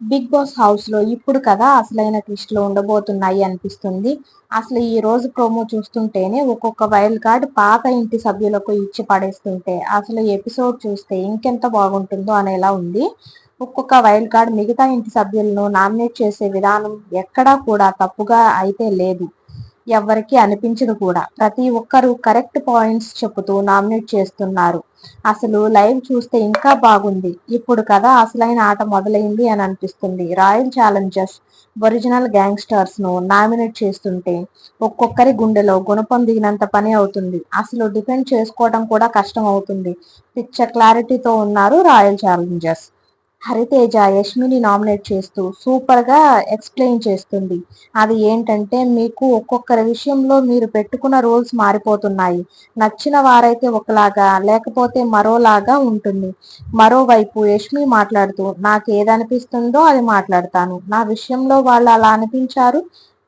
Big boss హౌస్లో ఇప్పుడు కదా అసలైన ట్విస్ట్లు ఉండబోతున్నాయి అనిపిస్తుంది. అసలు ఈ రోజు ప్రోమో చూస్తుంటేనే ఒక్కొక్క వైల్డ్ కార్డ్ పాత ఇంటి సభ్యులకు ఇచ్చి పడేస్తుంటే అసలు ఎపిసోడ్ చూస్తే ఇంకెంత బాగుంటుందో అనేలా ఉంది. ఒక్కొక్క వైల్డ్ కార్డ్ మిగతా ఇంటి సభ్యులను నామినేట్ చేసే విధానం ఎక్కడా కూడా తప్పుగా అయితే లేదు. ఎవ్వరికి అనిపించదు కూడా. ప్రతి ఒక్కరు కరెక్ట్ పాయింట్స్ చెబుతూ నామినేట్ చేస్తున్నారు. అసలు లైవ్ చూస్తే ఇంకా బాగుంది. ఇప్పుడు కదా అసలైన ఆట మొదలైంది అని అనిపిస్తుంది. రాయల్ ఛాలెంజర్స్ ఒరిజినల్ గ్యాంగ్స్టర్స్ను నామినేట్ చేస్తుంటే ఒక్కొక్కరి గుండెలో గుణపం దిగినంత పని అవుతుంది. అసలు డిఫెండ్ చేసుకోవడం కూడా కష్టం అవుతుంది. పిచ్చ క్లారిటీతో ఉన్నారు రాయల్ ఛాలెంజర్స్. హరితేజ యష్మిని నామినేట్ చేస్తూ సూపర్గా ఎక్స్ప్లెయిన్ చేస్తుంది. అది ఏంటంటే మీకు ఒక్కొక్కరి విషయంలో మీరు పెట్టుకున్న రూల్స్ మారిపోతున్నాయి. నచ్చిన వారైతే ఒకలాగా లేకపోతే మరోలాగా ఉంటుంది. మరోవైపు యష్మి మాట్లాడుతూ నాకు ఏదనిపిస్తుందో అది మాట్లాడతాను. నా విషయంలో వాళ్ళు అలా అనిపించారు.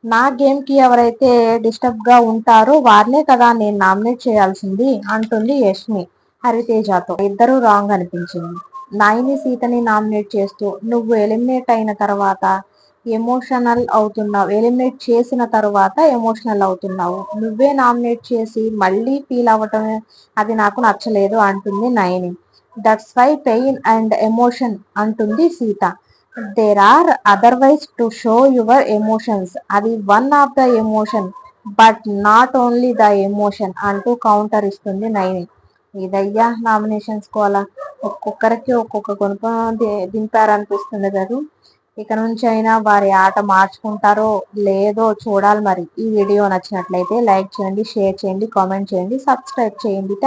నా గేమ్కి ఎవరైతే డిస్టర్బ్గా ఉంటారో వారినే కదా నేను నామినేట్ చేయాల్సింది అంటుంది యష్మి హరితేజతో. ఇద్దరు రాంగ్ అనిపించింది. నాయిని సీతని నామినేట్ చేస్తూ నువ్వు ఎలిమినేట్ అయిన తర్వాత ఎమోషనల్ అవుతున్నావు ఎలిమినేట్ చేసిన తర్వాత ఎమోషనల్ అవుతున్నావు. నువ్వే నామినేట్ చేసి మళ్ళీ ఫీల్ అవ్వటం అది నాకు నచ్చలేదు అంటుంది Nayani. That's why pain and emotion అంటుంది Seetha. There are otherwise to show your emotions అది one of the emotion but not only the emotion అంటూ కౌంటర్ ఇస్తుంది నయని. ఇదయ్యా నామినేషన్స్ కోలా ఒక్కొక్కరికి ఒక్కొక్క గుణపం దింపారనిపిస్తుంది కదా. ఇక నుంచి అయినా వారి ఆట మార్చుకుంటారో లేదో చూడాలి మరి. ఈ వీడియో నచ్చినట్లయితే లైక్ చేయండి షేర్ చేయండి కామెంట్ చేయండి సబ్స్క్రైబ్ చేయండి.